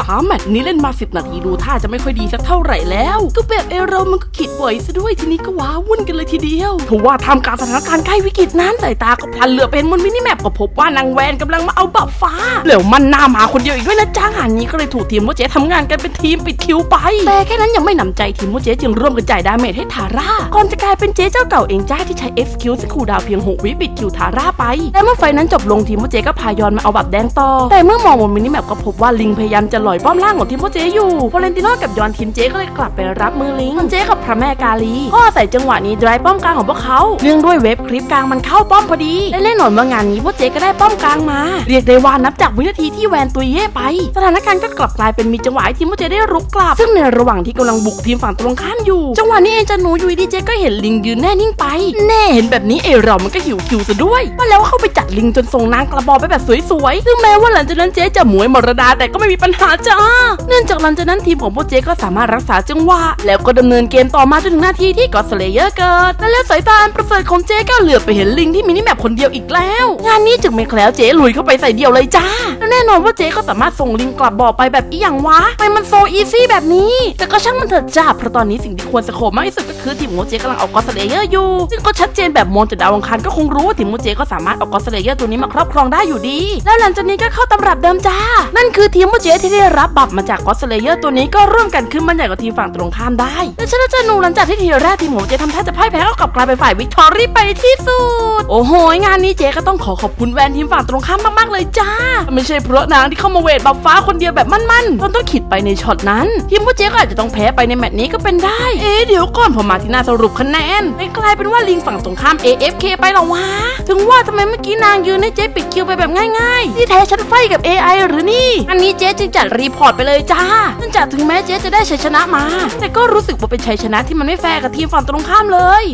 จ๋าแมตช์นี้เล่นมาสิบนาทีดูท่าจะไม่ค่อยดีสักเท่าไหร่แล้ว ก็แบบเอเรามันก็ขิดบ่อยซะด้วยทีนี้ก็ว้าวุ่นกันเลยทีเดียวถือว่าทำการสถานการณ์ใกล้วิกฤตนั้นสายตาก็พลันเหลือเป็นบนมินิแมปก็พบว่านางแวนกำลังมาเอาบัฟฟ้าแล้วมันหน้ามาคนเดียวอีกด้วยนะจ้างานนี้ก็เลยถูกทีมโมเจทำงานกันเป็นทีมปิดคิวไป แต่แค่นั้นยังไม่หนำใจทีมโมเจจึงร่วมกันจ่ายดาเมจให้ทาร่าก่อนจะกลายเป็นเจ๊เจ้าเก่าเองจ้าที่ใช้ XQ สกูดาวเพียง6วิปิดคิวทาร่าไปแต่เมื่อไฟนั้นจบลงทีมโมเจก็พายอนมาเอาบับแดงต่อแต่เมื่อมองบนมินิแมปก็พบว่าลิงพยายามจะหลลอยป้อมล่างของทีมโมเจอยู่ฟอเรนติโนกับยอนทีมเจก็เลยกลับไปรับมือลิงเจกับพระแม่กาลีก็อาศัยจังหวะนี้ดรายป้อมกลางของพวกเขาเนื่องด้วยเว็บคลิปกลางมันเข้าป้อมพอดีและแน่นอนว่างานนี้พวกเจก็ได้ป้อมกลางมา เรียกได้ว่านับจากวินาทีที่แวนตุยเย่ไป สถานการณ์ก็กลับกลายเป็นมีจังหวะทีมพวกเจได้รุกกลับ ซึ่งในระหว่างที่กำลังบุกทีมฝั่งตรงข้ามอยู่จังหวะนี้เองจะหนูอยูดีเจก็เห็นลิงยืนแน่นิ่งไป แน่เห็นแบบนี้เอเรามันก็หิวคิวซะด้วยว่าแล้วเข้าไปจัดลิงจนส่งนางกระบอกไปแบบสวยๆซึ่งแม้ว่าหลังจากนั้นเจ๊จะหมวยมรดาแต่ก็ไม่มีปัญหาจ้า เนื่องจากหลังจากนั้นทีมของพวกเจก็สามารถรักษาจังหวะแล้วก็ดำเนินเกมต่อมาจนถึงนาทีที่กอสเลเยอร์เกิด และแล้วสายตาอันประเสริฐของเจก็เหลือบไปเห็นลิงที่มินิแมปคนเดียวอีกแล้ว งานนี้จึงไม่แคล้วเจลุยเข้าไปใส่เดียวเลยจ้าและแน่นอนว่าเจก็สามารถส่งลิงกลับบ่อไปแบบอีหยังวะทำไมมันโซอีซี่แบบนี้ แต่ก็ช่างมันเถิดจ้าเพราะตอนนี้สิ่งที่ควรสโคมากที่สุดก็คือทีมของเจกำลังเอากอสเลเยอร์อยู่ ซึ่งก็ชัดเจนแบบมองจากดาวอังคารก็คงรู้ว่าทีมของเจก็สามารถเอากอสเลเยอร์ตัวนี้มาครอบครองได้อยู่ดี แล้วหลังจากนี้ก็เข้าตำรับเดิมจ้า นั่นคือทีมของเจ๊ที่ได้รับบัตรมาจากกอสเลเยอร์ตัวนี้ก็ร่วมกันขึ้นมันใหญ่กว่าทีมฝั่งตรงข้ามได้และชนะจานูหลังจากที่ทีแรกทีมของเจทำท่าจะพ่ายแพ้ก็กลับกลายเป็นฝ่ายวิกตอรี่ไปในที่สุด โอ้โห งานนี้เจ๊ก็ต้องขอขอบคุณแวนทีมฝั่งตรงข้ามมากๆเลยจ้า ไม่ใช่เพราะนางที่เข้ามาเวทบัฟฟ้าคนเดียวแบบมั่นๆจนต้องขิดไปในช็อตนั้น ทีมพวกเจ๊ก็อาจจะต้องแพ้ไปในแมตช์นี้ก็เป็นได้ เอ๊เดี๋ยวก่อนผมมาที่หน้าสรุปคะแนนไม่กลายเป็นว่าลิงฝั่งตรงข้าม AFK ไปหรอวะ ถึงว่าทำไมเมื่อกี้นางยืนให้เจปิดคิวไปแบบง่ายๆ ที่แท้ฉันไฟกับ AI หรือนี่ อันนี้เจจึงจัดรีพอร์ตไปเลยจ้าเนื่องจากถึงแม้เจ๊จะได้ชัยชนะมา แต่ก็รู้สึกว่าเป็นชัยชนะที่มันไม่แฟร์กับทีมฝั่งตรงข้ามเลย